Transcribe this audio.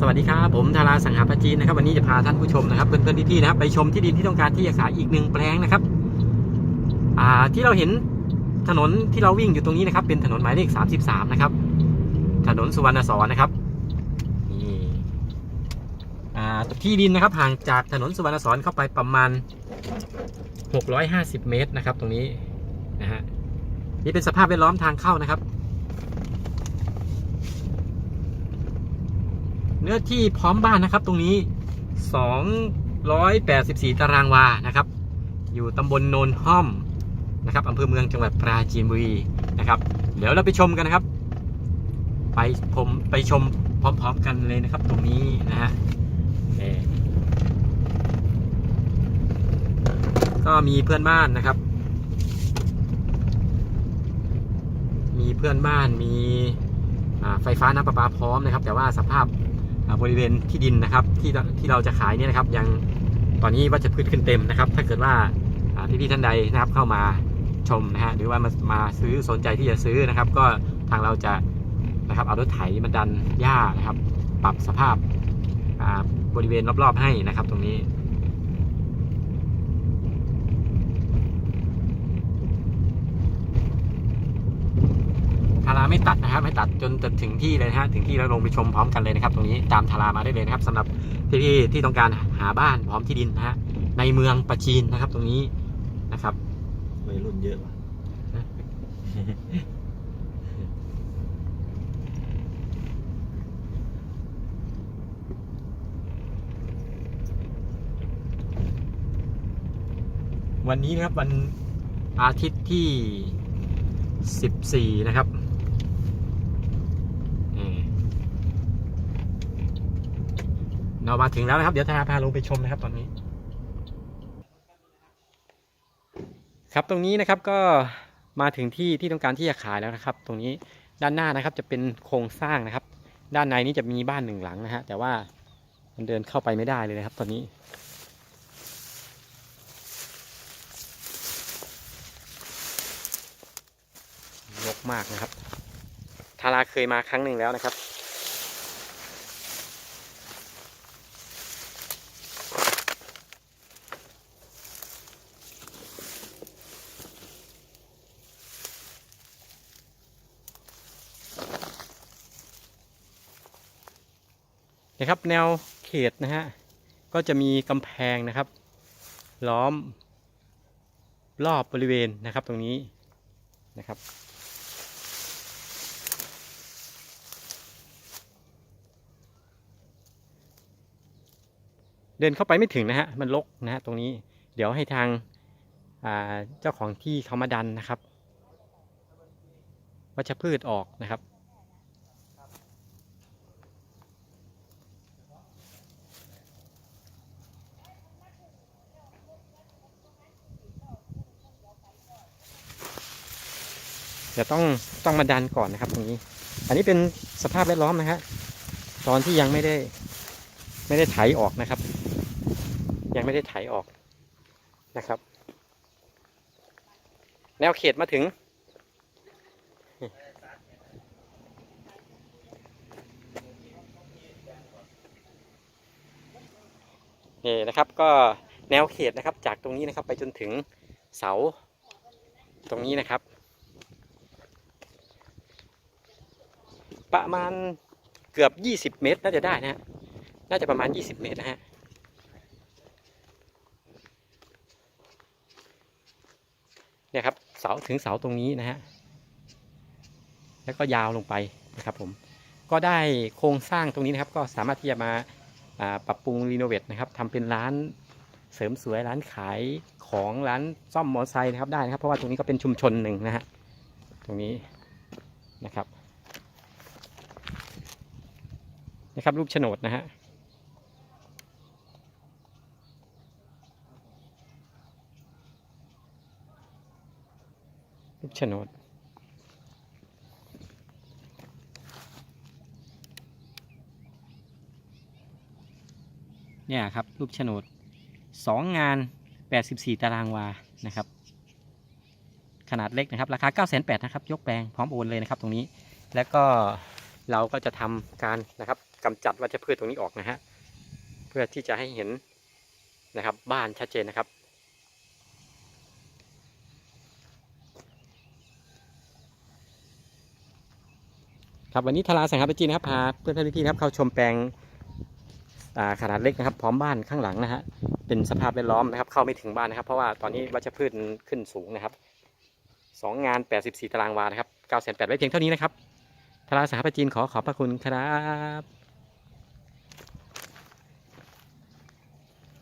สวัสดีครับผมธาราสังหาปจีนนะครับ วันนี้จะพาท่านผู้ชมนะครับเพื่อนๆพี่ๆนะครับไปชมที่ดินที่ต้องการที่จะขายอีกหนึ่งแปลงนะครับ อ่าที่เราเห็นถนนที่เราวิ่งอยู่ตรงนี้นะครับ เป็นถนนหมายเลข 33 นะครับ ถนนสุวรรณสอนนะครับนี่อ่าที่ดินนะครับห่างจากถนนสุวรรณสอนเข้าไปประมาณ 650 เมตรนะครับ ตรงนี้นะฮะนี่เป็นสภาพแวดล้อมทางเข้านะครับ เนื้อที่พร้อมบ้านนะครับ ตรงนี้ 284 ตารางวานะครับ อยู่ตำบลโนนห้อมนะครับอำเภอเมืองจังหวัดปราจีนบุรีนะครับ เดี๋ยวเราไปชมกันนะครับ ไปผมไปชมพร้อมๆกันเลยนะครับ ตรงนี้นะฮะก็มีเพื่อนบ้านนะครับ มีเพื่อนบ้านมีไฟฟ้าน้ำประปาพร้อมนะครับ แต่ว่าสภาพ บริเวณที่ดินนะครับที่ที่เราจะขายเนี่ยนะครับ ยังตอนนี้วัชพืชขึ้นเต็มนะครับ ถ้าเกิดว่าอ่พี่ๆท่านใดนะครับเข้ามาชมนะฮะหรือว่ามามาซื้อสนใจที่จะซื้อนะครับ ก็ทางเราจะนะครับเอารถไถมาดันหญ้านะครับ ปรับสภาพบริเวณรอบๆให้นะครับ ตรงนี้ ทารา ไม่ตัดนะครับ ไม่ตัดจนถึงที่เลยนะฮะถึงที่แล้วลงไปชมพร้อมกันเลยนะครับ ตรงนี้ตามทารามาได้เลยนะครับสำหรับพี่ๆที่ต้องการหาบ้านพร้อมที่ดินนะฮะในเมืองปะจีนนะครับ ตรงนี้นะครับวัยรุ่นเยอะว่ะวันนี้นะครับวันอาทิตย์ที่ 14 นะครับนี่ เรามาถึงแล้วนะครับ เดี๋ยวทาราพาลงไปชมนะครับตอนนี้ ครับตรงนี้นะครับก็มาถึงที่ที่ต้องการที่จะขายแล้วนะครับ ตรงนี้ด้านหน้านะครับจะเป็นโครงสร้างนะครับ ด้านในนี้จะมีบ้านหนึ่งหลังนะฮะแต่ว่ามันเดินเข้าไปไม่ได้เลยนะครับ ตอนนี้รกมากนะครับทาราเคยมาครั้งหนึ่งแล้วนะครับ นะครับแนวเขตนะฮะก็จะมีกำแพงนะครับ ล้อมรอบบริเวณนะครับตรงนี้นะครับ เดินเข้าไปไม่ถึงนะฮะมันรกนะฮะตรงนี้เดี๋ยวให้ทางาเจ้าของที่เขามาดันนะครับวัชพืชออกนะครับ เดี๋ยวต้องต้องมาดันก่อนนะครับ ตรงนี้ อันนี้เป็นสภาพแวดล้อมนะฮะตอนที่ยังไม่ได้ ไม่ได้ไถออกนะครับ ยังไม่ได้ไถออกนะครับ แนวเขตมาถึง นี่นะครับก็แนวเขตนะครับ จากตรงนี้นะครับ ไปจนถึงเสาตรงนี้นะครับ ประมาณเกือบ 20 เมตร น่าจะได้นะฮะ น่าจะประมาณ 20 เมตรนะฮะ เนี่ยครับ เสาถึงเสาตรงนี้นะฮะ แล้วก็ยาวลงไปนะครับผม ก็ได้โครงสร้างตรงนี้นะครับ ก็สามารถที่จะมาาปรับปรุงรีโนเวทนะครับทำเป็นร้านเสริมสวยร้านขายของร้านซ่อมมอเตอร์ไซค์นะครับได้นะครับ เพราะว่าตรงนี้ก็เป็นชุมชนหนึ่งนะฮะ ตรงนี้นะครับ นะครับรูปโฉนดนะฮะรูปโฉนดเนี่ยครับรูปโฉนดสองงาน 84 ตารางวานะครับ ขนาดเล็กนะครับ ราคา 9 8 0 0 0นะครับ ยกแปลงพร้อมโอนเลยนะครับตรงนี้ แล้วก็เราก็จะทำการนะครับ กำจัดวัชพืชตรงนี้ออกนะฮะเพื่อที่จะให้เห็นนะครับ บ้านชัดเจนนะครับ ครับวันนี้ทาราสังหาปจีนะครับพาเพื่อนๆพี่ๆนะครับเข้าชมแปลงขนาดเล็กนะครับ พร้อมบ้านข้างหลังนะฮะเป็นสภาพแวดล้อมนะครับ เข้าไม่ถึงบ้านนะครับ เพราะว่าตอนนี้วัชพืชขึ้นสูงนะครับสองงาน 84 ตารางวานะครับ9 8 0 0ไว้เพียงเท่านี้นะครับ ทาราสังหาปจีนขอขอบพระคุณครับ